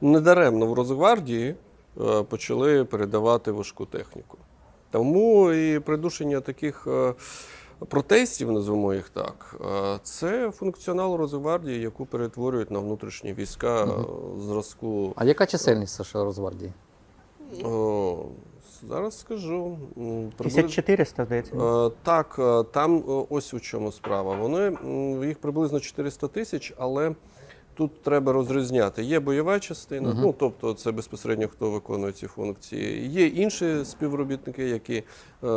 недаремно в Росгвардії е, почали передавати важку техніку. Тому і придушення таких е, протестів, назвемо їх так, е, це функціонал Росгвардії, яку перетворюють на внутрішні війська е, зразку. А яка чисельність США Росгвардії? О, зараз скажу. м, приблизно- 1400, здається. Так, там ось у чому справа. Вони їх приблизно 400 тисяч, але тут треба розрізняти. Є бойова частина, ну тобто це безпосередньо хто виконує ці функції. Є інші співробітники, які е,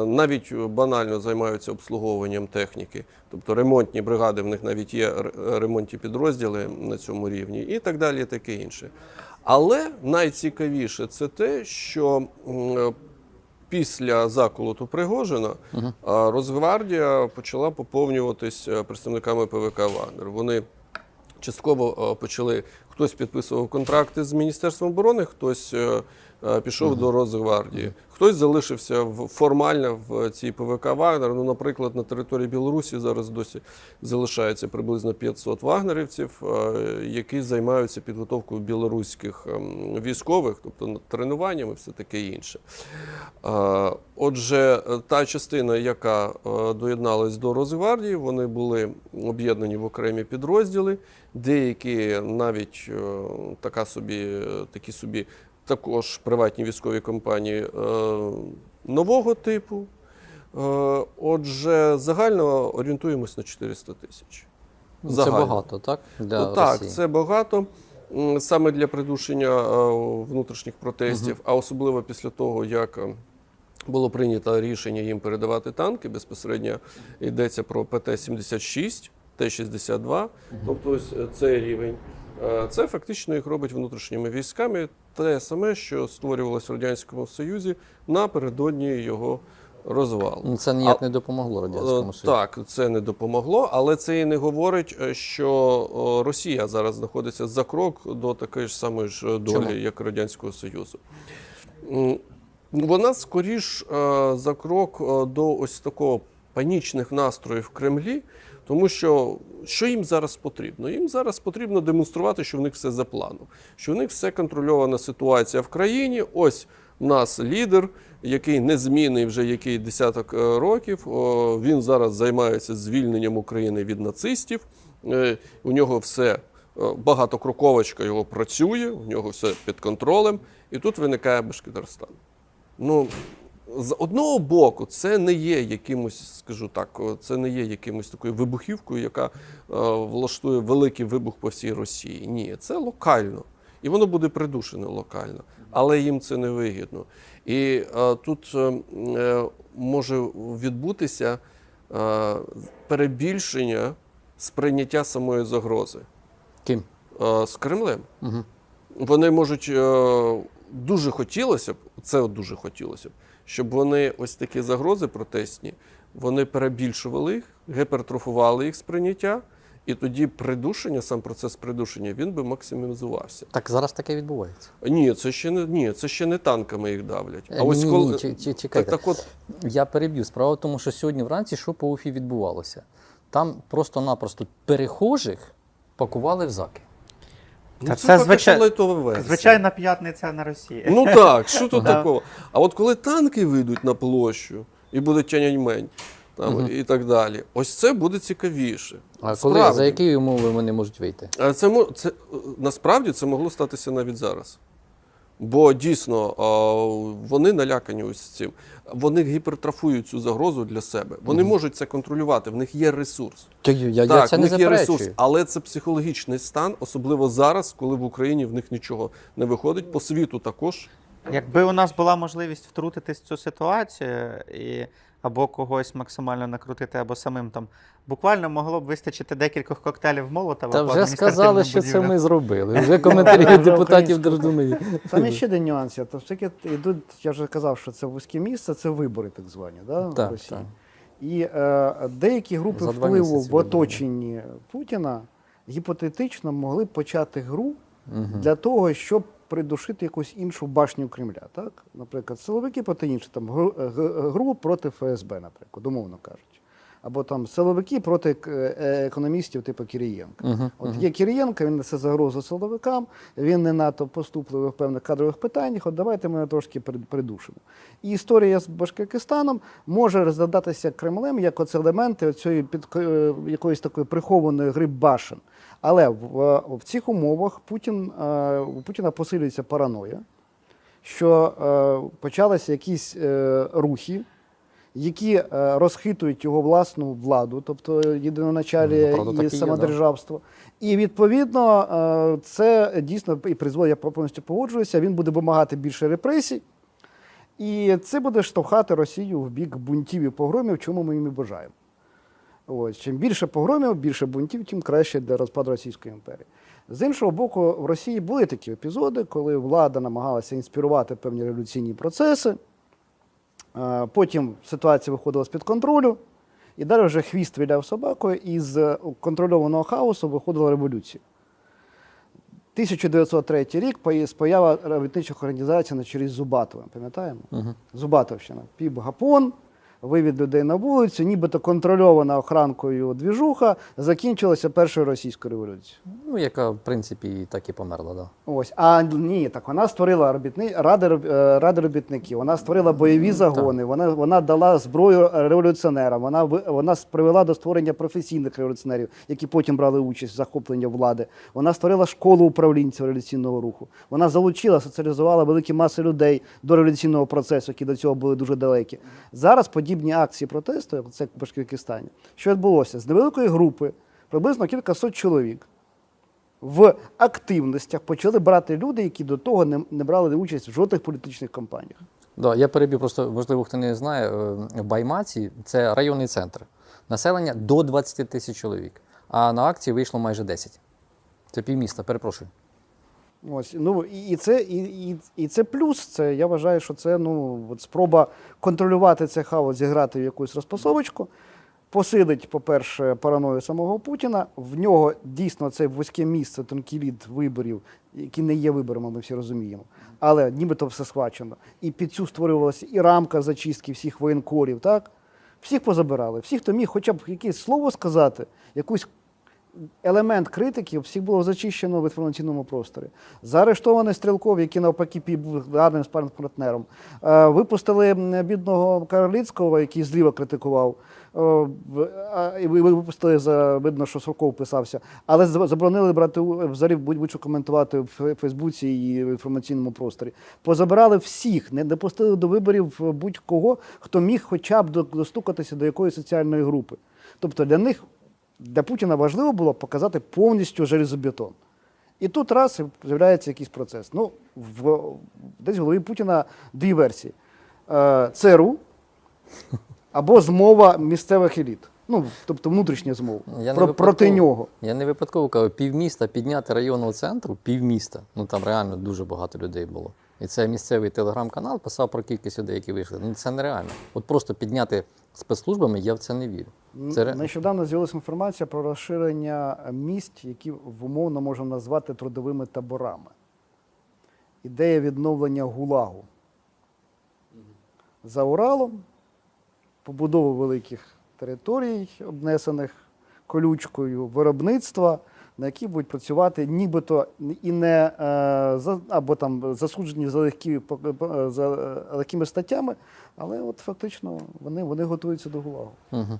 навіть банально займаються обслуговуванням техніки, тобто ремонтні бригади, в них навіть є ремонтні підрозділи на цьому рівні, і так далі, і таке інше. Але найцікавіше це те, що е, після заколоту Пригожина а, Росгвардія почала поповнюватись е, представниками ПВК Вагнер. Вони частково е, почали хтось підписував контракти з Міністерством оборони, хтось е, пішов до Росгвардії, хтось залишився в, формально в цій ПВК Вагнер. Ну, наприклад, на території Білорусі зараз досі залишається приблизно 500 вагнерівців, е, які займаються підготовкою білоруських ем, військових, тобто над тренуваннями, все таке інше. Е, Отже, е, та частина, яка е, доєдналась до Росгвардії, вони були об'єднані в окремі підрозділи. Деякі навіть е, така собі, е, такі собі також приватні військові компанії е, нового типу. Е, Отже, загально орієнтуємось на 400 тисяч. Ну, Це багато, так? Для Ну, так, Росії. це багато саме для придушення е, внутрішніх протестів, а особливо після того, як було прийнято рішення їм передавати танки. Безпосередньо йдеться про ПТ-76, Т-62, тобто ось цей рівень. Це фактично їх робить внутрішніми військами, те саме, що створювалося в Радянському Союзі напередодні його розвалу. Ну, Це ніяк А- не допомогло Е, Радянському Союзу. Так, це не допомогло, але це і не говорить, е, що Росія зараз знаходиться за крок до такої ж самої ж е, долі, Чому? як Радянського Союзу. Вона скоріш е, за крок е, до ось такого панічних настроїв в Кремлі, тому що що їм зараз потрібно? Їм зараз потрібно демонструвати, що в них все за планом, що в них все контрольована ситуація в країні. Ось у нас лідер, який незмінний вже який десяток е, років. Він зараз займається звільненням України від нацистів. Е, У нього все е, багатокроковочка його працює, у нього все під контролем. І тут виникає Башкортостан. Ну, з одного боку, це не є якимось, скажу так, це не є якимось такою вибухівкою, яка е, влаштує великий вибух по всій Росії. Ні, це локально. І воно буде придушене локально, але їм це не вигідно. І е, тут е, е, може відбутися е, перебільшення сприйняття самої загрози Ким? е, з Кремлем. Угу. Вони можуть е, дуже хотілося б, це дуже хотілося б, щоб вони ось такі загрози протестні, вони перебільшували їх, гіпертрофували їх сприйняття, і тоді придушення, сам процес придушення, він би максимізувався. Так зараз таке відбувається. Ні, це ще не ні, це ще не танками їх давлять. Е, ні, ні, ні, чи- чи- так, так от Я переб'ю. Справа в тому, що сьогодні вранці що по Уфі відбувалося? Там просто-напросто перехожих пакували в заки. Ну, Та це, звичай- версія. Звичайна п'ятниця на Росії. Ну так, що тут такого? А от коли танки вийдуть на площу і буде тяньаньмень, там і так далі, ось це буде цікавіше. А коли за які умови вони можуть вийти? А Це, мо- це е, насправді це могло статися навіть зараз. Бо дійсно вони налякані ось цим. Вони гіпертрафують цю загрозу для себе. Вони можуть це контролювати, в них є ресурс. То я, я це в не є ресурс, але це психологічний стан, особливо зараз, коли в Україні в них нічого не виходить. По світу також. Якби у нас була можливість втрутитись в цю ситуацію і або когось максимально накрутити, або самим там буквально могло б вистачити декількох коктейлів Молотова. Та вже сказали, що це ми зробили. Вже коментарі Вже депутатів. Держдуми. Там є ще один нюанс. То все-таки йдуть, я вже казав, що це вузьке місце, це вибори так звані да, в Росії. так. І е, деякі групи За впливу в оточенні Путіна гіпотетично могли б почати гру для того, щоб придушити якусь іншу башню Кремля. Так? Наприклад, силовики проти інших, там гру, проти ФСБ, наприклад, умовно кажучи. Або там силовики проти е, е, економістів типу Кирієнка. Мгм, От є Кирієнко, він несе загрозу силовикам, він не надто поступливий в певних кадрових питаннях. От давайте ми трошки прид- придушимо. І історія з Башкирикистаном може розглядатися Кремлем як оце елементи цієї під е, якоїсь такої прихованої гри башен. Але в, в цих умовах Путін, у Путіна посилюється параноя, що е, почалися якісь е, рухи, які е, розхитують його власну владу, тобто єдиноначалі Ну, і і є, самодержавство. І відповідно е, це дійсно і призводить, я повністю погоджуюся, він буде вимагати більше репресій. І це буде штовхати Росію в бік бунтів і погромів, чому ми їм і бажаємо. Ось, чим більше погромів, більше бунтів, тим краще для розпаду Російської імперії. З іншого боку, в Росії були такі епізоди, коли влада намагалася інспірувати певні революційні процеси. Е, Потім ситуація виходила з-під контролю, і далі вже хвіст віляв собакою, і з контрольованого хаосу виходила революція. 1903 рік поява робітничих організацій на чолі з Зубатовим, пам'ятаємо? Угу. Зубатовщина. Піп Гапон, вивід людей на вулицю, нібито контрольована охранкою двіжуха, закінчилася першою російською революцією. Ну, яка, в принципі, так і померла, да. Ось, а ні, так вона створила робітни, ради, е, ради робітників, вона створила бойові загони, вона, вона дала зброю революціонерам, вона, вона привела до створення професійних революціонерів, які потім брали участь в захопленні влади. Вона створила школу управлінців революційного руху. Вона залучила, соціалізувала великі маси людей до революційного процесу, які до цього були дуже далекі. Зараз подібні акції протесту, як це в Башкирикистані, що відбулося з невеликої групи, приблизно кількасот чоловік в активностях почали брати люди, які до того не, не брали участь в жодних політичних кампаніях. Да, я перебив просто, можливо, хто не знає, е, Баймаці це районний центр. Населення до 20 тисяч чоловік. А на акції вийшло майже 10. Це півміста, перепрошую. Ось ну і, і це і, і, це плюс. Це я вважаю, що це ну от спроба контролювати цей хаос, зіграти в якусь розпасовочку. Посилить, по-перше, параною самого Путіна. В нього дійсно це вузьке місце, тонкий лід виборів, які не є виборами, ми всі розуміємо. Але нібито все схвачено. І під цю створювалася і рамка зачистки всіх воєнкорів, так? Всіх позабирали. Всіх, хто міг хоча б якесь слово сказати, якусь елемент критики всіх було зачищено в інформаційному просторі. Заарештований Стрілков, який навпаки був гарним партнером. Е, Випустили бідного Карлицького, який зліва критикував. Е, І ви- ви випустили за видно, що Сурков писався, але заборонили брати взагалі будь- будь-що коментувати в Фейсбуці і в інформаційному просторі. Позабирали всіх, не допустили до виборів будь-кого, хто міг хоча б достукатися до якоїсь соціальної групи. Тобто для них для Путіна важливо було показати повністю железобетон. І тут раз з'являється якийсь процес. Ну, в, десь в голові Путіна дві версії: е, ЦРУ або змова місцевих еліт. Ну, тобто внутрішня змова Я про, проти нього. Я не випадково кажу, півміста підняти районного центру, півміста. Ну там реально дуже багато людей було. І це місцевий телеграм-канал писав про кількість людей, які вийшли. Ну це нереально. От просто підняти спецслужбами, я в це не вірю. Це Нещодавно з'явилася інформація про розширення місць, які в умовно можна назвати трудовими таборами. Ідея відновлення гулагу. За Уралом, побудову великих територій, обнесених колючкою, виробництва, на які будуть працювати нібито і не е, або там засуджені за, легкі, за легкими статтями, але от фактично вони, вони готуються до гулагу. Угу.